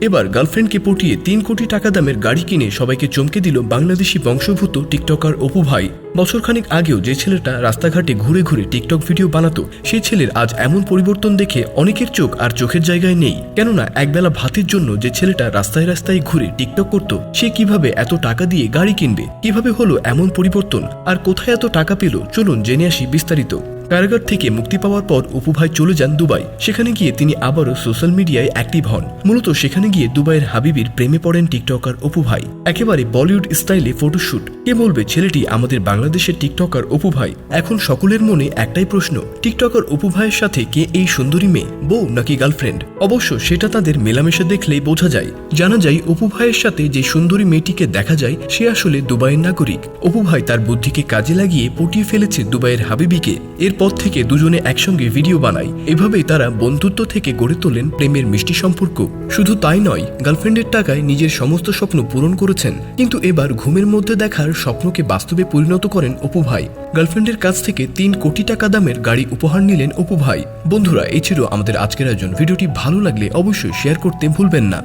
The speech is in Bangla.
এবার গার্লফ্রেন্ডকে পটিয়ে তিন কোটি টাকা দামের গাড়ি কিনে সবাইকে চমকে দিল বাংলাদেশি বংশোদ্ভূত টিকটকার অপু ভাই। বছরখানেক আগেও যে ছেলেটা রাস্তাঘাটে ঘুরে ঘুরে টিকটক ভিডিও বানাতো, সেই ছেলের আজ এমন পরিবর্তন দেখে অনেকের চোখ আর চোখের জায়গায় নেই। কেননা একবেলা ভাতের জন্য যে ছেলেটা রাস্তায় রাস্তায় ঘুরে টিকটক করত, সে কীভাবে এত টাকা দিয়ে গাড়ি কিনবে? কীভাবে হলো এমন পরিবর্তন? আর কোথায় এত টাকা পেল? চলুন জেনে আসি বিস্তারিত। কারাগার থেকে মুক্তি পাওয়ার পর অপু ভাই চলে যান দুবাই। সেখানে গিয়ে তিনি আবারও সোশ্যাল মিডিয়ায় অ্যাক্টিভ হন। মূলত সেখানে গিয়ে দুবাইয়ের হাবিবির প্রেমে পড়েন টিকটকার অপু ভাই। একেবারে বলিউড স্টাইলে ফটোশুট। কে বলবে ছেলেটি আমাদের বাংলাদেশের টিকটকার অপু ভাই? এখন সকলের মনে একটাই প্রশ্ন, টিকটকার অপু ভাইয়ের সাথে কে এই সুন্দরী মেয়ে, বউ নাকি গার্লফ্রেন্ড? অবশ্য সেটা তাদের মেলামেশা দেখলেই বোঝা যায়। জানা যায় অপু ভাইয়ের সাথে যে সুন্দরী মেয়েটিকে দেখা যায়, সে আসলে দুবাইয়ের নাগরিক। অপু ভাই তার বুদ্ধিকে কাজে লাগিয়ে পটিয়ে ফেলেছে দুবাইয়ের হাবিবিকে। এরপর থেকে দুজনে একসঙ্গে ভিডিও বানায় এভাবেই তারা বন্ধুত্ব থেকে গড়ে তোলেন প্রেমের মিষ্টি সম্পর্ক। শুধু তাই নয়, গার্লফ্রেন্ডের টাকায় নিজের সমস্ত স্বপ্ন পূরণ করেছেন। কিন্তু এবার ঘুমের মধ্যে দেখার স্বপ্নকে বাস্তবে পরিণত করেন অপু ভাই। গার্লফ্রেন্ডের কাছ থেকে তিন কোটি টাকা দামের গাড়ি উপহার নিলেন অপু ভাই। বন্ধুরা, এই ছিল আমাদের আজকের আয়োজন। ভিডিওটি ভালো লাগলে অবশ্যই শেয়ার করতে ভুলবেন না।